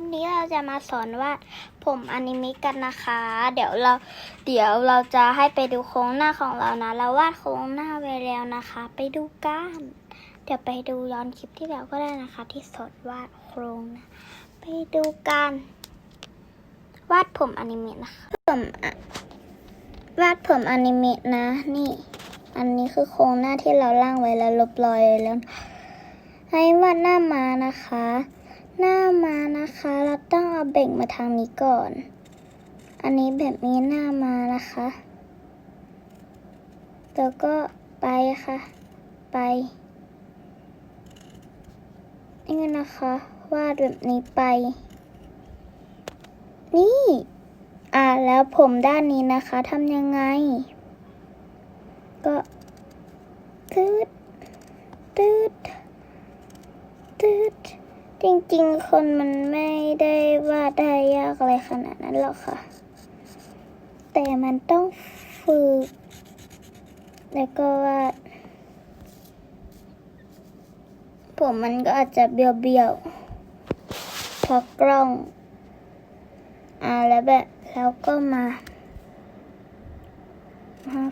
วันนี้เราจะมาสอนวาดผมอนิเมะกันนะคะ เดี๋ยวเราเดี๋ยวเราจะให้ไปดูโครงหน้าของเรานะ เราวาดโครงหน้าไว้แล้วนะคะ ไปดูกันเดี๋ยวไปดูย้อนคลิปที่แล้วก็ได้นะคะ ที่สอนวาดโครงนะไปดูกันวาดผมอนิเมะนะคะผมวาดผมอนิเมะนะ นี่ อันนี้คือโครงหน้าที่เราล่างไว้แล้วลบรอยแล้ว ให้วาดหน้ามานะคะ หน้ามานะคะ เราต้องเอาเบ่งมาทางนี้ก่อน อันนี้แบบนี้หน้ามานะคะ แล้วก็ไปค่ะ ไปนี่นะคะ วาดแบบนี้ไป นี่ อ่าแล้วผมด้านนี้นะคะทำยังไง ก็ตืดตืดตืด จริงๆ คนมันไม่ได้วาดได้ยากอะไรขนาดนั้นหรอกค่ะ แต่มันต้องฝึก แล้วก็วาด ผมมันก็อาจจะเบี้ยวๆพราะกล้อง อ่าแล้วแบบแล้วก็มามา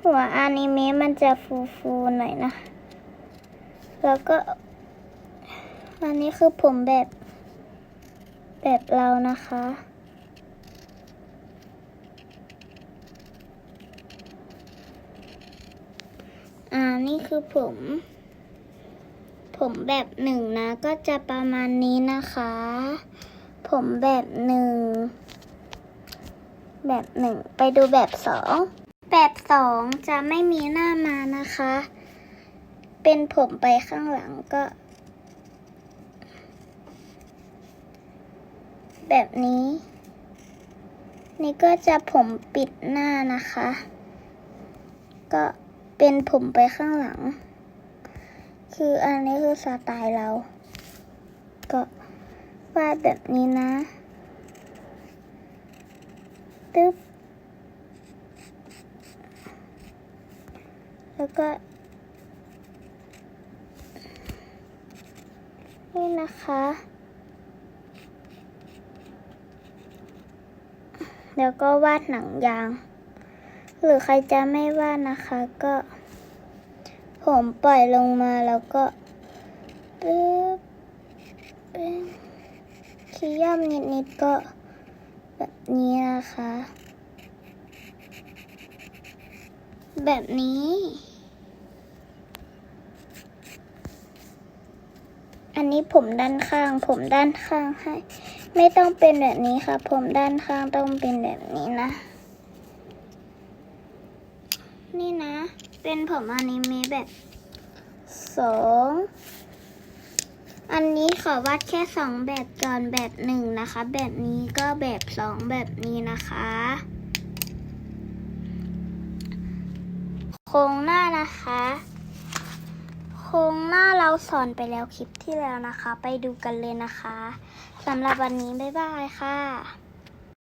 หัวอนิเมะมันจะฟูๆหน่อยนะ แล้วก็ อันนี้คือผมแบบ แบบเรานะคะ อ่า นี่คือผม ผมแบบหนึ่งนะ ก็จะประมาณนี้นะคะ ผมแบบหนึ่ง แบบหนึ่ง ไปดูแบบสอง แบบสองจะไม่มีหน้ามานะคะ เป็นผมไปข้างหลังก็ แบบนี้ นี่ก็จะผมปิดหน้านะคะ ก็เป็นผมไปข้างหลัง คืออันนี้คือสไตล์เรา ก็วาดแบบนี้นะตึ๊บแล้วก็ นี่นะคะ แล้วก็วาดหนังยาง หรือใครจะไม่วาดนะคะก็ ผมปล่อยลงมาแล้วก็ปึ๊บปึ๊บขี้ย่อมนิดๆก็แบบนี้นะคะ แบบนี้ อันนี้ผมด้านข้าง ผมด้านข้างให้ ไม่ต้องเป็นแบบนี้ค่ะ ผมด้านข้างต้องเป็นแบบนี้นะ นี่นะ เป็นผมอนิเมะแบบสองอันนี้ขอวาดแค่สองแบบก่อนแบบหนึ่งนะคะ แบบนี้ก็แบบสองแบบนี้นะคะโครงหน้านะคะ โครงหน้าเราสอนไปแล้วคลิปที่แล้วนะคะ ไปดูกันเลยนะคะสำหรับวันนี้ บ๊ายบายค่ะ